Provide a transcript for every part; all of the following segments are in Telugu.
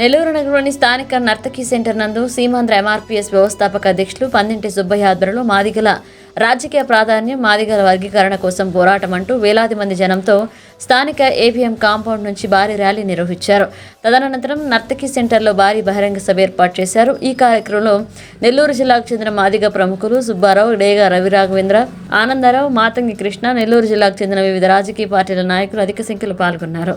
నెల్లూరు నగరంలోని స్థానిక నర్తకి సెంటర్ నందు సీమాంధ్ర ఎంఆర్పీఎస్ వ్యవస్థాపక అధ్యక్షులు పందింటి సుబ్బయ్య ఆధ్వర్యంలో మాదిగల రాజకీయ ప్రాధాన్యం మాదిగల వర్గీకరణ కోసం పోరాటం అంటూ వేలాది మంది జనంతో స్థానిక ఏపీఎం కాంపౌండ్ నుంచి భారీ ర్యాలీ నిర్వహించారు. తదనంతరం నర్తకి సెంటర్లో భారీ బహిరంగ సభ ఏర్పాటు చేశారు. ఈ కార్యక్రమంలో నెల్లూరు జిల్లాకు చెందిన మాదిగ ప్రముఖులు సుబ్బారావు డేగా రవిరాఘవేంద్ర ఆనందరావు మాతంగి కృష్ణ నెల్లూరు జిల్లాకు చెందిన వివిధ రాజకీయ పార్టీల నాయకులు అధిక సంఖ్యలో పాల్గొన్నారు.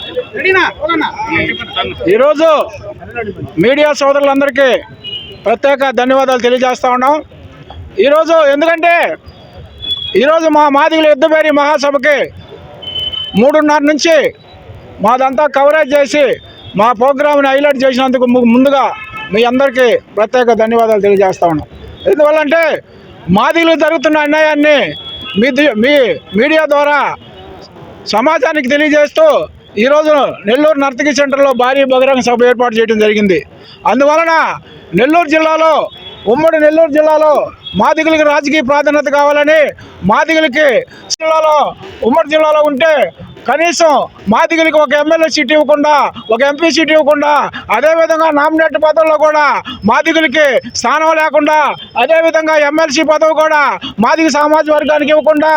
ఈరోజు మీడియా సోదరులందరికీ ప్రత్యేక ధన్యవాదాలు తెలియజేస్తా ఉన్నాం. ఈరోజు ఎందుకంటే ఈరోజు మా మాదిగల యుద్ధపేరి మహాసభకి మూడున్నర నుంచి మాదంతా కవరేజ్ చేసి మా ప్రోగ్రామ్ని హైలైట్ చేసినందుకు ముందుగా మీ అందరికీ ప్రత్యేక ధన్యవాదాలు తెలియజేస్తా ఉన్నాం. ఎందువల్లంటే మాదిగలు జరుగుతున్న అన్యాయాన్ని మీ మీ మీడియా ద్వారా సమాజానికి తెలియజేస్తూ ఈరోజు నెల్లూరు నర్తకి సెంటర్లో భారీ బహిరంగ సభ ఏర్పాటు చేయడం జరిగింది. అందువలన నెల్లూరు జిల్లాలో ఉమ్మడి నెల్లూరు జిల్లాలో మాదిగలకి రాజకీయ ప్రాధాన్యత కావాలని మాదిగలకి జిల్లాలో ఉమ్మడి జిల్లాలో ఉంటే కనీసం మాదిగలకి ఒక ఎమ్మెల్యే సీట్ ఇవ్వకుండా ఒక ఎంపీ సీట్ ఇవ్వకుండా అదేవిధంగా నామినేట్ పదవుల్లో కూడా మాదిగలకి స్థానం లేకుండా అదేవిధంగా ఎమ్మెల్సీ పదవి కూడా మాదిగ సామాజిక వర్గానికి ఇవ్వకుండా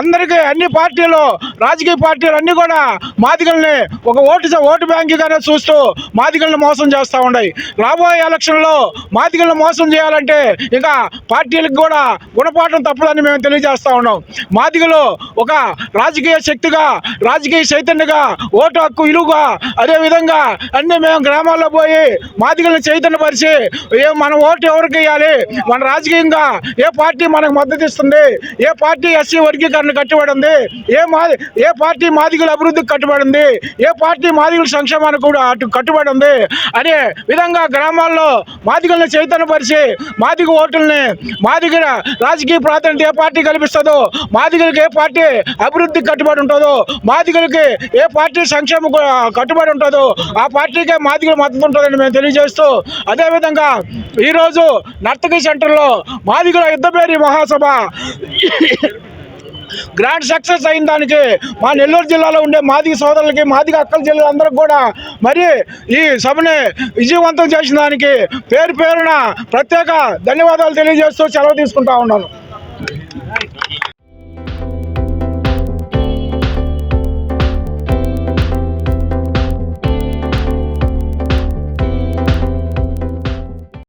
అందరికీ అన్ని పార్టీలు రాజకీయ పార్టీలు అన్నీ కూడా మాదిగల్ని ఒక ఓటు ఓటు బ్యాంకుగానే చూస్తూ మాదిగల్ని మోసం చేస్తూ ఉన్నాయి. రాబోయే ఎలక్షన్లో మాదిగల్ని మోసం చేయాలంటే ఇంకా పార్టీలకు కూడా గుణపాఠం తప్పదని మేము తెలియజేస్తూ ఉన్నాం. మాదిగలు ఒక రాజకీయ శక్తిగా రాజకీయ చైతన్యగా ఓటు హక్కు విలువగా అదేవిధంగా అన్ని మేము గ్రామాల్లో పోయి మాదిగలను చైతన్యపరిచి ఏ మన ఓటు ఎవరికి వేయాలి మన రాజకీయంగా ఏ పార్టీ మనకు మద్దతు ఇస్తుంది? ఏ పార్టీ ఎస్సీ వర్గీకరణ కట్టుబడి ఉంది? ఏ మా ఏ పార్టీ మాదిగల అభివృద్ధికి కట్టుబడి ఉంది? ఏ పార్టీ మాదిగల సంక్షేమానికి కూడా అటు కట్టుబడి ఉంది? అనే విధంగా గ్రామాల్లో మాదిగలను చైతన్యపరిచి మాదిగ ఓటుల్ని మాదిగల రాజకీయ ప్రాధాన్యత ఏ పార్టీ కల్పిస్తుందో మాదిగలకు ఏ పార్టీ అభివృద్ధికి కట్టుబడి ఉంటుందో మాదిగలకి ఏ పార్టీ సంక్షేమ కట్టుబడి ఉంటుందో ఆ పార్టీకే మాదిగలు మద్దతు ఉంటుందని మేము తెలియజేస్తూ అదేవిధంగా ఈరోజు నర్తకి సెంటర్లో మాదిగల యుద్ధపేరి మహాసభ గ్రాండ్ సక్సెస్ అయిన దానికి మా నెల్లూరు జిల్లాలో ఉండే మాదిగ సోదరులకి మాదిగ అక్కల జిల్లాలందరికీ కూడా మరి ఈ సభని విజయవంతం చేసిన దానికి పేరు పేరున ప్రత్యేక ధన్యవాదాలు తెలియజేస్తూ సెలవు తీసుకుంటా ఉన్నాను.